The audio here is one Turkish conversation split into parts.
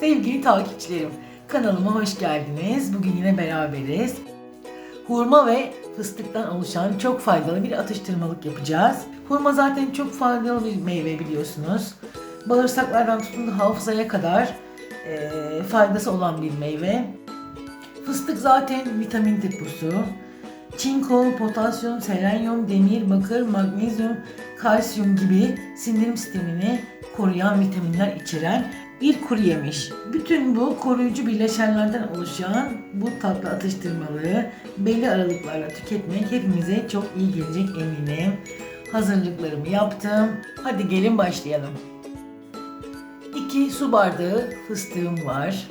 Sevgili takipçilerim, kanalıma hoş geldiniz. Bugün yine beraberiz. Hurma ve fıstıktan oluşan çok faydalı bir atıştırmalık yapacağız. Hurma zaten çok faydalı bir meyve biliyorsunuz. Bağırsaklardan tutun hafızaya kadar eee, faydası olan bir meyve. Fıstık zaten vitamin deposu. Çinko, potasyum, selenyum, demir, bakır, magnezyum, kalsiyum gibi sindirim sistemini koruyan vitaminler içeren bir kuru yemiş. Bütün bu koruyucu bileşenlerden oluşan bu tatlı atıştırmalığı belli aralıklarla tüketmek hepimize çok iyi gelecek eminim. Hazırlıklarımı yaptım. Hadi gelin başlayalım. 2 su bardağı fıstığım var.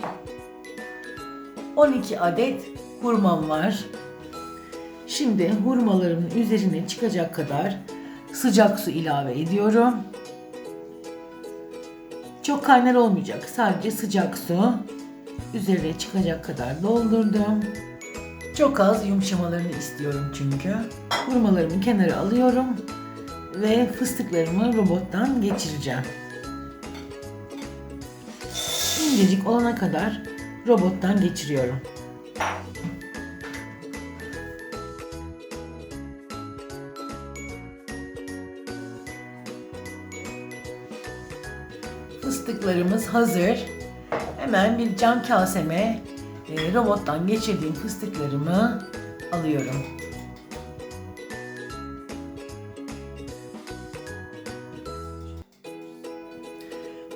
12 adet hurmam var. Şimdi hurmalarımın üzerine çıkacak kadar sıcak su ilave ediyorum. Çok kaynar olmayacak. Sadece sıcak su. Üzerine çıkacak kadar doldurdum. Çok az yumuşamalarını istiyorum çünkü. Hurmalarımı kenara alıyorum ve fıstıklarımı robottan geçireceğim. İncecik olana kadar robottan geçiriyorum. Fıstıklarımız hazır. Hemen bir cam kaseme e, robottan geçirdiğim fıstıklarımı alıyorum.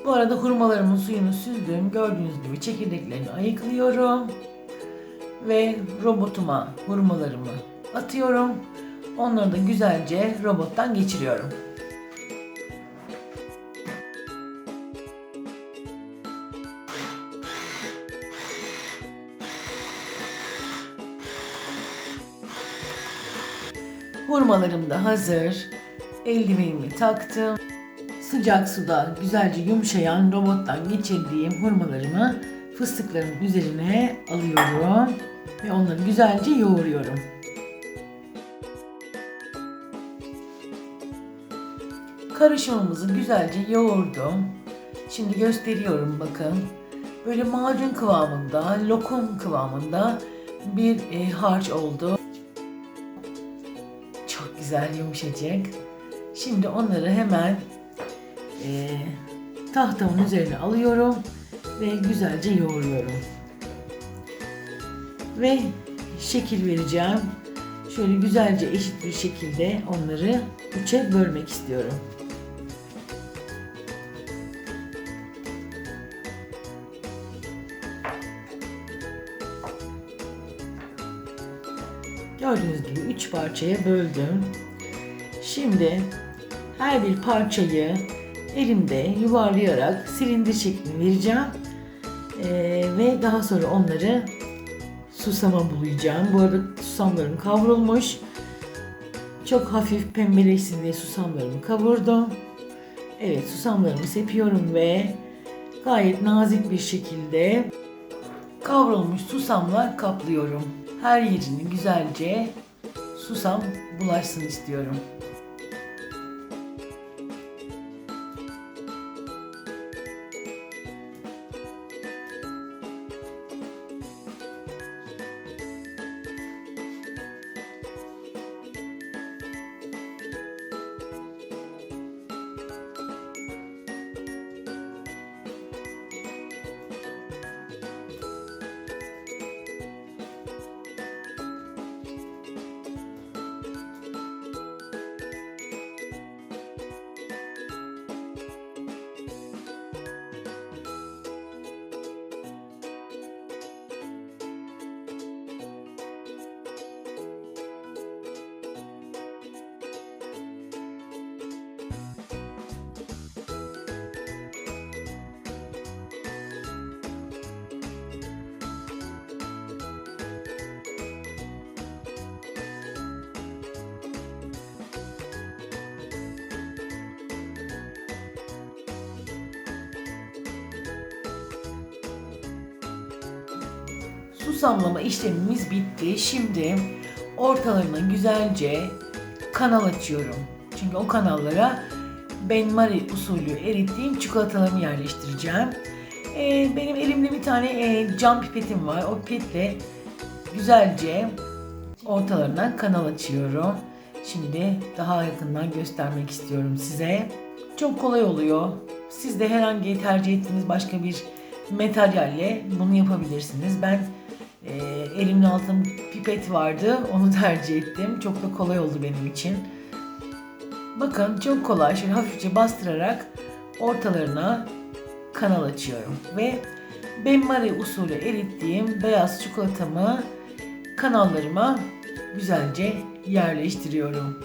Bu arada hurmalarımın suyunu süzdüm. Gördüğünüz gibi çekirdeklerini ayıklıyorum. Ve robotuma hurmalarımı atıyorum. Onları da güzelce robottan geçiriyorum. Hurmalarım da hazır. Eldivenimi taktım. Sıcak suda güzelce yumuşayan robottan geçirdiğim hurmalarımı fıstıkların üzerine alıyorum ve onları güzelce yoğuruyorum. Karışımımızı güzelce yoğurdum. Şimdi gösteriyorum bakın. Böyle macun kıvamında, lokum kıvamında bir e, harç oldu. Güzel yumuşacık. Şimdi onları hemen e, tahtamın üzerine alıyorum ve güzelce yoğuruyorum. Ve şekil vereceğim. Şöyle güzelce eşit bir şekilde onları üçe bölmek istiyorum. Gördüğünüz gibi üç parçaya böldüm. Şimdi her bir parçayı elimde yuvarlayarak silindir şeklini vereceğim. Ee, ve daha sonra onları susama bulayacağım. Bu arada susamlarım kavrulmuş. Çok hafif pembeleşsin diye susamlarımı kavurdum. Evet susamlarımı sepiyorum ve gayet nazik bir şekilde kavrulmuş susamla kaplıyorum. Her yerini güzelce susam bulaşsın istiyorum. Susamlama işlemimiz bitti. Şimdi ortalarına güzelce kanal açıyorum. Çünkü o kanallara benmari usulü erittiğim çikolatalarımı yerleştireceğim. Ee, benim elimde bir tane e, cam pipetim var. O pipetle güzelce ortalarından kanal açıyorum. Şimdi daha yakından göstermek istiyorum size. Çok kolay oluyor. Siz de herhangi tercih ettiğiniz başka bir materyalle bunu yapabilirsiniz. Ben e, elimin altında pipet vardı. Onu tercih ettim. Çok da kolay oldu benim için. Bakın çok kolay. Şöyle hafifçe bastırarak ortalarına kanal açıyorum. Ve benmari usulü erittiğim beyaz çikolatamı kanallarıma güzelce yerleştiriyorum.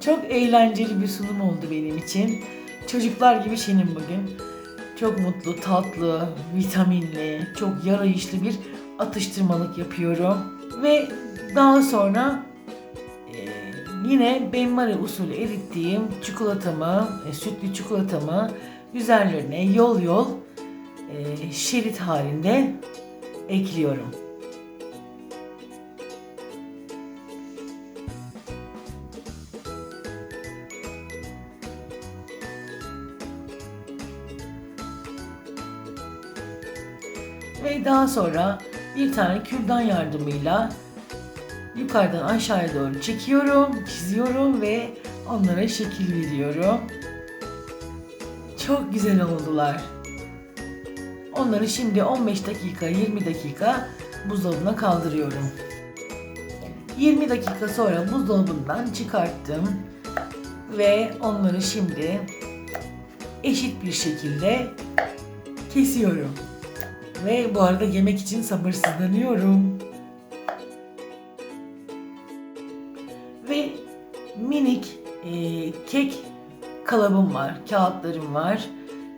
Çok eğlenceli bir sunum oldu benim için. Çocuklar gibi şenim bugün. Çok mutlu, tatlı, vitaminli, çok yarayışlı bir atıştırmalık yapıyorum. Ve daha sonra e, yine benmari usulü erittiğim çikolatamı, e, sütlü çikolatamı üzerlerine yol yol e, şerit halinde ekliyorum. Ve daha sonra bir tane kürdan yardımıyla yukarıdan aşağıya doğru çekiyorum, çiziyorum ve onlara şekil veriyorum. Çok güzel oldular. Onları şimdi 15 dakika, 20 dakika buzdolabına kaldırıyorum. 20 dakika sonra buzdolabından çıkarttım ve onları şimdi eşit bir şekilde kesiyorum. Ve bu arada yemek için sabırsızlanıyorum. Ve minik e, kek kalıbım var, kağıtlarım var,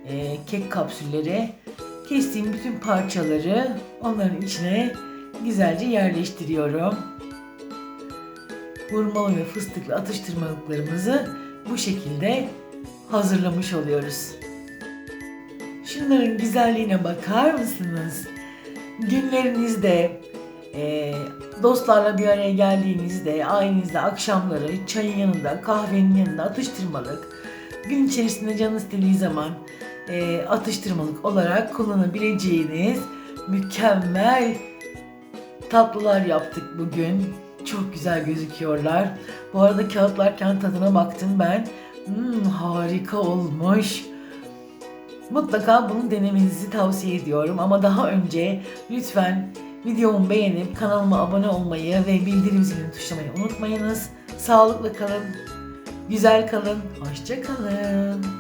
e, kek kapsülleri. Kestiğim bütün parçaları onların içine güzelce yerleştiriyorum. Hurmalı ve fıstıklı atıştırmalıklarımızı bu şekilde hazırlamış oluyoruz. Şunların güzelliğine bakar mısınız? Günlerinizde, e, dostlarla bir araya geldiğinizde, ailenizde akşamları çayın yanında, kahvenin yanında atıştırmalık, gün içerisinde canın istediği zaman e, atıştırmalık olarak kullanabileceğiniz mükemmel tatlılar yaptık bugün. Çok güzel gözüküyorlar. Bu arada kağıtlarken tadına baktım ben. Hmm, harika olmuş. Mutlaka bunu denemenizi tavsiye ediyorum ama daha önce lütfen videomu beğenip kanalıma abone olmayı ve bildirim zilini tuşlamayı unutmayınız. Sağlıklı kalın, güzel kalın, hoşça kalın.